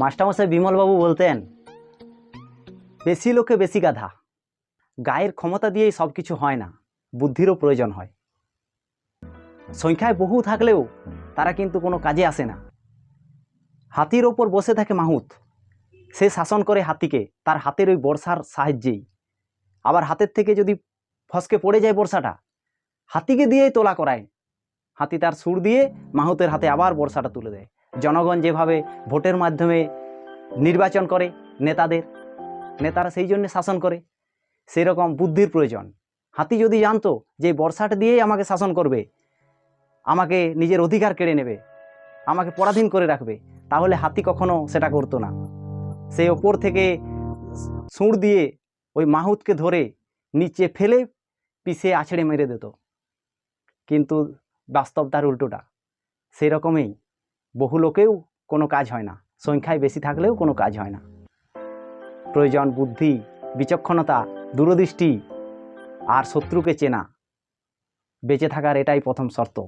মাস্টারমশাই বিমলবাবু বলতেন, বেশি লোকে বেশি গাধা। গায়ের ক্ষমতা দিয়েই সব কিছু হয় না, বুদ্ধিরও প্রয়োজন হয়। সংখ্যায় বহু থাকলেও তারা কিন্তু কোনো কাজে আসে না। হাতির ওপর বসে থাকে মাহুত। সে শাসন করে হাতিকে, তার হাতের ওই বর্ষার সাহায্যেই। আবার হাতের থেকে যদি ফসকে পড়ে যায় বর্ষাটা, হাতিকে দিয়েই তোলা করায়। হাতি তার সুর দিয়ে মাহুতের হাতে আবার বর্ষাটা তুলে দেয়। জনগণ যেভাবে ভোটের মাধ্যমে নির্বাচন করে, নেতাদের, নেতারা সেই জন্য শাসন করে সেই রকম বুদ্ধির প্রয়োজন। হাতি যদি জানতো যে বর্ষাটা দিয়েই আমাকে শাসন করবে, আমাকে নিজের অধিকার কেড়ে নেবে, আমাকে পরাধীন করে রাখবে, তাহলে হাতি কখনো সেটা করতো না। সে ওপর থেকে সুর দিয়ে ওই মাহুতকে ধরে নিচে ফেলে পিষে আছড়ে মেরে দিত। কিন্তু বাস্তব তার উল্টোটা। সেই রকমই বহু লোকেও কোনো কাজ হয় না। সংখ্যায় বেশি থাকলেও কোনো কাজ হয় না। প্রয়োজন, বুদ্ধি, বিচক্ষণতা, দূরদৃষ্টি আর শত্রুকে চেনা। বেঁচে থাকার এটাই প্রথম শর্ত।